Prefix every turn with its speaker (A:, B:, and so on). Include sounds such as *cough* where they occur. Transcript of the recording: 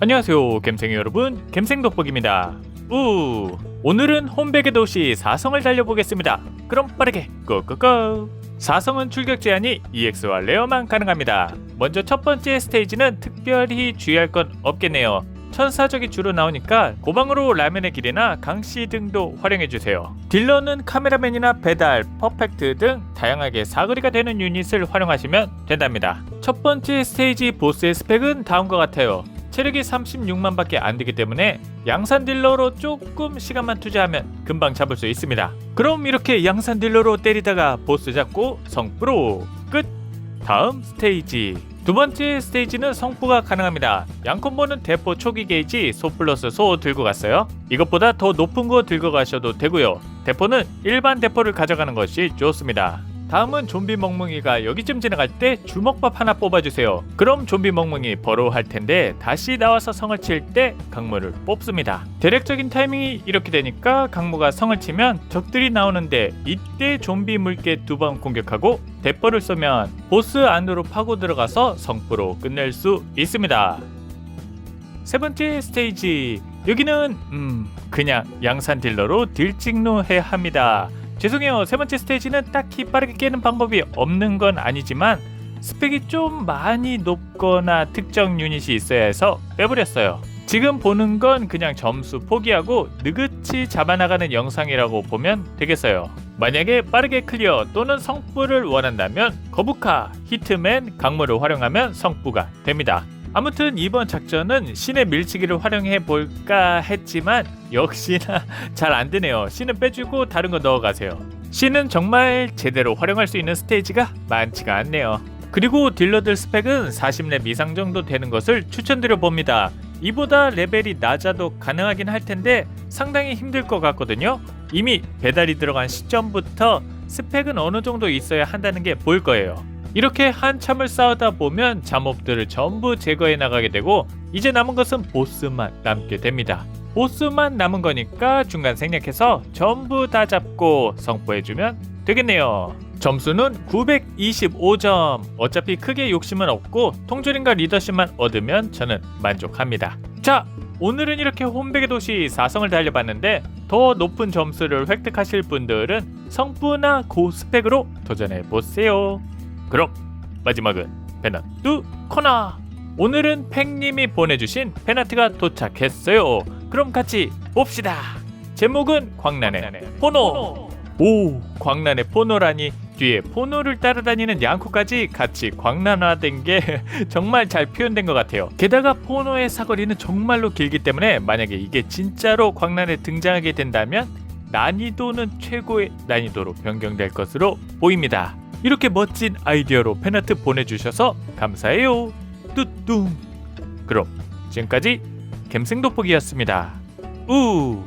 A: 안녕하세요 갬생이 여러분. 갬생 돋보기입니다. 우 오늘은 홈백의 도시 4성을 달려보겠습니다. 그럼 빠르게 고고고. 4성은 출격 제한이 EX와 레어만 가능합니다. 먼저 첫 번째 스테이지는 특별히 주의할 건 없겠네요. 천사적이 주로 나오니까 고방으로 라면의 길이나 강씨 등도 활용해주세요. 딜러는 카메라맨이나 배달, 퍼펙트 등 다양하게 사거리가 되는 유닛을 활용하시면 된답니다. 첫 번째 스테이지 보스의 스펙은 다음과 같아요 체력이 36만밖에 안 되기 때문에 양산 딜러로 조금 시간만 투자하면 금방 잡을 수 있습니다. 그럼 이렇게 양산 딜러로 때리다가 보스 잡고 성프로 끝. 다음 스테이지 두 번째 스테이지는 성부가 가능합니다. 양콤보는 대포 초기 게이지 소 플러스 소 들고 갔어요. 이것보다 더 높은 거 들고 가셔도 되고요. 대포는 일반 대포를 가져가는 것이 좋습니다. 다음은 좀비 멍멍이가 여기쯤 지나갈 때 주먹밥 하나 뽑아주세요. 그럼 좀비 멍멍이 버로할 텐데 다시 나와서 성을 칠 때 강무를 뽑습니다. 대략적인 타이밍이 이렇게 되니까 강무가 성을 치면 적들이 나오는데 이때 좀비 물개 두 번 공격하고 대포를 쏘면 보스 안으로 파고 들어가서 성부로 끝낼 수 있습니다. 세 번째 스테이지 여기는 음 그냥 양산 딜러로 딜찍노 해야 합니다. 죄송해요. 세 번째 스테이지는 딱히 빠르게 깨는 방법이 없는 건 아니지만 스펙이 좀 많이 높거나 특정 유닛이 있어야 해서 빼버렸어요. 지금 보는 건 그냥 점수 포기하고 느긋이 잡아나가는 영상이라고 보면 되겠어요. 만약에 빠르게 클리어 또는 성부를 원한다면 거북카, 히트맨, 강물을 활용하면 성부가 됩니다. 아무튼 이번 작전은 신의 밀치기를 활용해 볼까 했지만 역시나 *laughs* 잘 안 되네요. 신은 빼주고 다른 거 넣어가세요. 신은 정말 제대로 활용할 수 있는 스테이지가 많지가 않네요. 그리고 딜러들 스펙은 40렙 이상 정도 되는 것을 추천드려 봅니다. 이보다 레벨이 낮아도 가능하긴 할 텐데 상당히 힘들 것 같거든요. 이미 배달이 들어간 시점부터 스펙은 어느 정도 있어야 한다는 게 보일 거예요. 이렇게 한참을 싸우다 보면 잠옷들을 전부 제거해 나가게 되고 이제 남은 것은 보스만 남게 됩니다. 보스만 남은 거니까 중간 생략해서 전부 다 잡고 성포해주면 되겠네요. 점수는 925점. 어차피 크게 욕심은 없고 통조림과 리더십만 얻으면 저는 만족합니다. 자, 오늘은 이렇게 홈백의 도시 4성을 달려봤는데 더 높은 점수를 획득하실 분들은 성부나 고스펙으로 도전해 보세요. 그럼 마지막은 페나트 코너. 오늘은 팽님이 보내주신 페나트가 도착했어요. 그럼 같이 봅시다. 제목은 광란의 포노. 오, 광란의 포노라니 뒤에 포노를 따라다니는 양코까지 같이 광란화된 게 *laughs* 정말 잘 표현된 것 같아요. 게다가 포노의 사거리는 정말로 길기 때문에 만약에 이게 진짜로 광란에 등장하게 된다면 난이도는 최고의 난이도로 변경될 것으로 보입니다. 이렇게 멋진 아이디어로 팬아트 보내주셔서 감사해요. 뚜뚱. 그럼 지금까지 갬생 돋보기였습니다. 우.